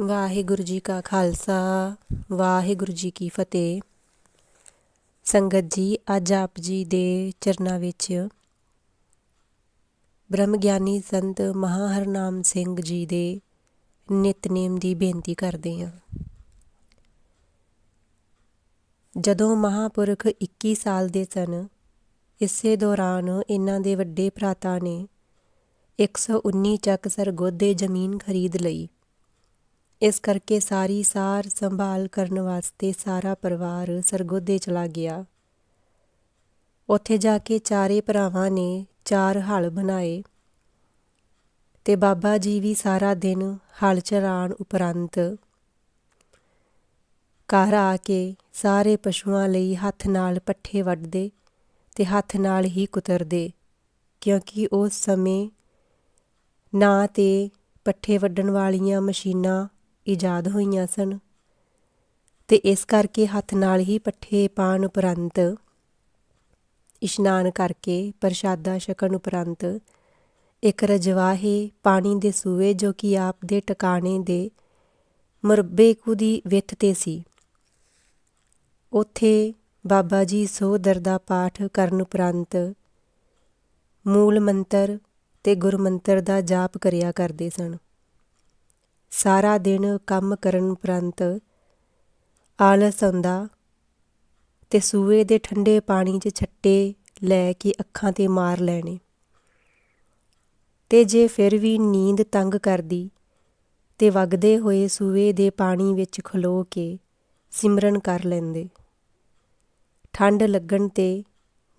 ਵਾਹਿਗੁਰੂ ਜੀ ਕਾ ਖਾਲਸਾ, ਵਾਹਿਗੁਰੂ ਜੀ ਕੀ ਫਤਿਹ। ਸੰਗਤ ਜੀ, ਅੱਜ ਆਪ ਜੀ ਦੇ ਚਰਨਾਂ ਵਿੱਚ ਬ੍ਰਹਮ ਗਿਆਨੀ ਸੰਤ ਮਹਾਹਰਨਾਮ ਸਿੰਘ ਜੀ ਦੇ ਨਿਤਨੇਮ ਦੀ ਬੇਨਤੀ ਕਰਦੇ ਹਾਂ। ਜਦੋਂ ਮਹਾਪੁਰਖ 21 ਸਾਲ ਦੇ ਸਨ, ਇਸੇ ਦੌਰਾਨ ਇਹਨਾਂ ਦੇ ਵੱਡੇ ਭਰਾਤਾ ਨੇ 119 ਚੱਕ ਸਰਗੋਦੇ ਜ਼ਮੀਨ ਖਰੀਦ ਲਈ। ਇਸ ਕਰਕੇ ਸਾਰੀ ਸਾਰ ਸੰਭਾਲ ਕਰਨ ਵਾਸਤੇ ਸਾਰਾ ਪਰਿਵਾਰ ਸਰਗੋਦੇ ਚਲਾ ਗਿਆ। ਉੱਥੇ ਜਾ ਕੇ ਚਾਰੇ ਭਰਾਵਾਂ ਨੇ ਚਾਰ ਹਲ ਬਣਾਏ ਤੇ ਬਾਬਾ ਜੀ ਵੀ ਸਾਰਾ ਦਿਨ ਹਲ ਚਰਾਣ ਉਪਰੰਤ ਘਰ ਆ ਕੇ ਸਾਰੇ ਪਸ਼ੂਆਂ ਲਈ ਹੱਥ ਨਾਲ ਪੱਠੇ ਵੱਢਦੇ ਤੇ ਹੱਥ ਨਾਲ ਹੀ ਕੁਤਰਦੇ, ਕਿਉਂਕਿ ਉਸ ਸਮੇਂ ਨਾ ਤੇ ਪੱਠੇ ਵੱਢਣ ਵਾਲੀਆਂ ਮਸ਼ੀਨਾਂ ਇਜਾਦ ਹੋਈਆਂ ਸਨ। ਤੇ ਇਸ ਕਰਕੇ ਹੱਥ ਨਾਲ ਹੀ ਪੱਠੇ ਪਾਣ ਉਪਰੰਤ, ਇਸ਼ਨਾਨ ਕਰਕੇ ਪ੍ਰਸ਼ਾਦਾ ਛਕਣ ਉਪਰੰਤ, ਇੱਕ ਰਜਵਾਹੇ ਪਾਣੀ ਦੇ ਸੂਏ ਜੋ ਕਿ ਆਪ ਦੇ ਟਿਕਾਣੇ ਦੇ ਮਰਬੇ ਕੁ ਦੀ ਵਿੱਥ ਤੇ ਸੀ। ਉੱਥੇ ਬਾਬਾ ਜੀ ਸੋ ਦਰਦਾ ਪਾਠ ਕਰਨ ਉਪਰੰਤ ਮੂਲ ਮੰਤਰ ਤੇ ਗੁਰਮੰਤਰ ਦਾ ਜਾਪ ਕਰਿਆ ਕਰਦੇ ਸਨ। ਸਾਰਾ ਦਿਨ ਕੰਮ ਕਰਨ ਉਪਰੰਤ ਆਲਸ ਆਉਂਦਾ ਅਤੇ ਸੂਏ ਦੇ ਠੰਡੇ ਪਾਣੀ 'ਚ ਛੱਟੇ ਲੈ ਕੇ ਅੱਖਾਂ ਤੇ ਮਾਰ ਲੈਣੇ। ਅਤੇ ਜੇ ਫਿਰ ਵੀ ਨੀਂਦ ਤੰਗ ਕਰਦੀ ਤੇ ਵਗਦੇ ਹੋਏ ਸੂਏ ਦੇ ਪਾਣੀ ਵਿੱਚ ਖਲੋ ਕੇ ਸਿਮਰਨ ਕਰ ਲੈਂਦੇ। ਠੰਡ ਲੱਗਣ ਤੇ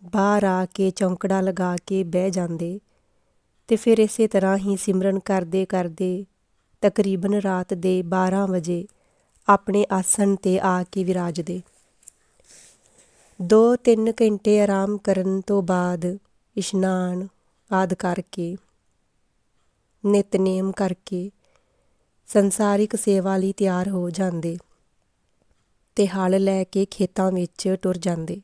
ਬਾਹਰ ਆ ਕੇ ਚੌਂਕੜਾ ਲਗਾ ਕੇ ਬਹਿ ਜਾਂਦੇ ਅਤੇ ਫਿਰ ਇਸੇ ਤਰ੍ਹਾਂ ਹੀ ਸਿਮਰਨ ਕਰਦੇ ਕਰਦੇ ਤਕਰੀਬਨ ਰਾਤ ਦੇ 12 ਵਜੇ ਆਪਣੇ ਆਸਣ ਤੇ ਆ ਕੇ ਵਿਰਾਜਦੇ 2-3 ਘੰਟੇ ਆਰਾਮ ਕਰਨ ਤੋਂ ਬਾਅਦ ਇਸ਼ਨਾਨ ਆਦ ਕਰਕੇ, ਨਿਤਨੇਮ ਕਰਕੇ ਸੰਸਾਰਿਕ ਸੇਵਾ ਲਈ ਤਿਆਰ ਹੋ ਜਾਂਦੇ ਤੇ ਹਲ ਲੈ ਕੇ ਖੇਤਾਂ ਵਿੱਚ ਟੁਰ ਜਾਂਦੇ।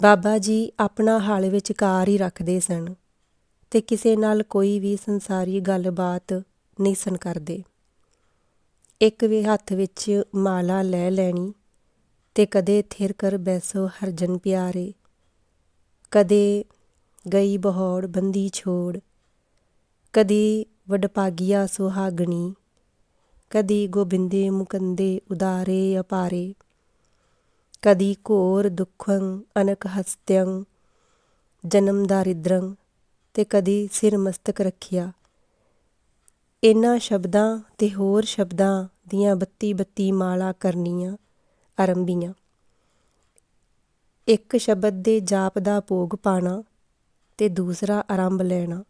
ਬਾਬਾ ਜੀ ਆਪਣਾ ਹਲ ਵਿੱਚ ਕਾਰ ਹੀ ਰੱਖਦੇ ਸਨ। ਤੇ ਕਿਸੇ ਨਾਲ ਕੋਈ ਵੀ ਸੰਸਾਰੀ ਗੱਲਬਾਤ ਨਹੀਂ ਸਨ ਕਰਦੇ। ਇੱਕ ਵੀ ਹੱਥ ਵਿੱਚ ਮਾਲਾ ਲੈ ਲੈਣੀ ਤੇ ਕਦੇ ਥਿਰ ਕਰ ਬੈਸੋ ਹਰਜਨ ਪਿਆਰੇ। ਕਦੇ ਗਈ ਬਹੌੜ ਬੰਦੀ ਛੋੜ। ਕਦੀ ਵਡਪਾਗਿਆ ਸੁਹਾਗਣੀ। ਕਦੀ ਗੋਬਿੰਦੇ ਮੁਕੰਦੇ ਉਦਾਰੇ ਅਪਾਰੇ। ਕਦੀ ਘੋਰ ਦੁਖੰ ਅਨਕ ਹਸਤਯੰ ਜਨਮ ਦਾਰਿਦਰੰ ਤੇ ਕਦੀ ਸਿਰ ਮਸਤਕ ਰੱਖਿਆ। ਇਨ੍ਹਾਂ ਸ਼ਬਦਾਂ ਤੇ ਹੋਰ ਸ਼ਬਦਾਂ ਦੀਆਂ ਬੱਤੀ ਬੱਤੀ ਮਾਲਾ ਕਰਨੀਆਂ ਆਰੰਭੀਆਂ ਇੱਕ ਸ਼ਬਦ ਦੇ ਜਾਪ ਦਾ ਭੋਗ ਪਾਣਾ ਤੇ ਦੂਸਰਾ ਆਰੰਭ ਲੈਣਾ।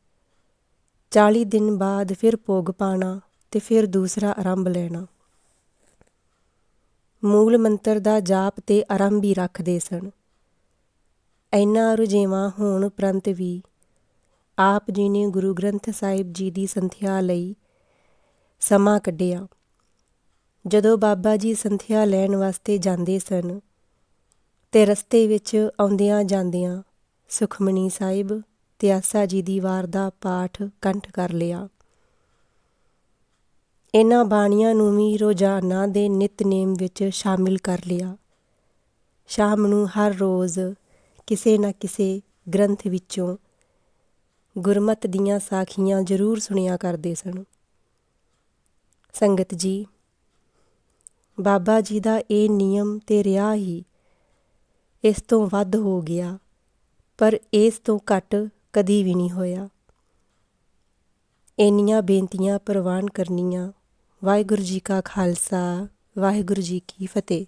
40 ਦਿਨ ਬਾਅਦ ਫਿਰ ਭੋਗ ਪਾਣਾ ਤੇ ਫਿਰ ਦੂਸਰਾ ਆਰੰਭ ਲੈਣਾ। ਮੂਲ ਮੰਤਰ ਦਾ ਜਾਪ ਤੇ ਆਰੰਭ ਹੀ ਰੱਖਦੇ ਸਨ। ਐਨਾ ਰੁਝੇਵਾ ਹੋਣ ਪ੍ਰੰਤ ਵੀ ਆਪ ਜੀ ਨੇ ਗੁਰੂ ਗ੍ਰੰਥ ਸਾਹਿਬ ਜੀ ਦੀ ਸੰਥਿਆ ਲਈ ਸਮਾਂ ਕੱਢਿਆ। ਜਦੋਂ ਬਾਬਾ ਜੀ ਸੰਥਿਆ ਲੈਣ ਵਾਸਤੇ ਜਾਂਦੇ ਸਨ, ਤੇ ਰਸਤੇ ਵਿੱਚ ਆਉਂਦਿਆਂ ਜਾਂਦਿਆਂ ਸੁਖਮਣੀ ਸਾਹਿਬ ਤੇ ਆਸਾ ਜੀ ਦੀ ਵਾਰ ਦਾ ਪਾਠ ਕੰਠ ਕਰ ਲਿਆ। ਇਹਨਾਂ ਬਾਣੀਆਂ ਨੂੰ ਵੀ ਰੋਜ਼ਾਨਾ ਦੇ ਨਿਤਨੇਮ ਵਿੱਚ ਸ਼ਾਮਿਲ ਕਰ ਲਿਆ। ਸ਼ਾਮ ਨੂੰ ਹਰ ਰੋਜ਼ ਕਿਸੇ ਨਾ ਕਿਸੇ ਗ੍ਰੰਥ ਵਿੱਚੋਂ ਗੁਰਮਤ ਦੀਆਂ ਸਾਖੀਆਂ ਜ਼ਰੂਰ ਸੁਣਿਆ ਕਰਦੇ ਸਨ। ਸੰਗਤ ਜੀ, ਬਾਬਾ ਜੀ ਦਾ ਇਹ ਨਿਯਮ ਤੇ ਰਿਹਾ ਹੀ ਇਸ ਤੋਂ ਵੱਧ ਹੋ ਗਿਆ, ਪਰ ਇਸ ਤੋਂ ਘੱਟ ਕਦੀ ਵੀ ਨਹੀਂ ਹੋਇਆ। ਇੰਨੀਆਂ ਬੇਨਤੀਆਂ ਪ੍ਰਵਾਨ ਕਰਨੀਆਂ। ਵਾਹਿਗੁਰੂ ਜੀ ਕਾ ਖਾਲਸਾ, ਵਾਹਿਗੁਰੂ ਜੀ ਕੀ ਫਤਿਹ।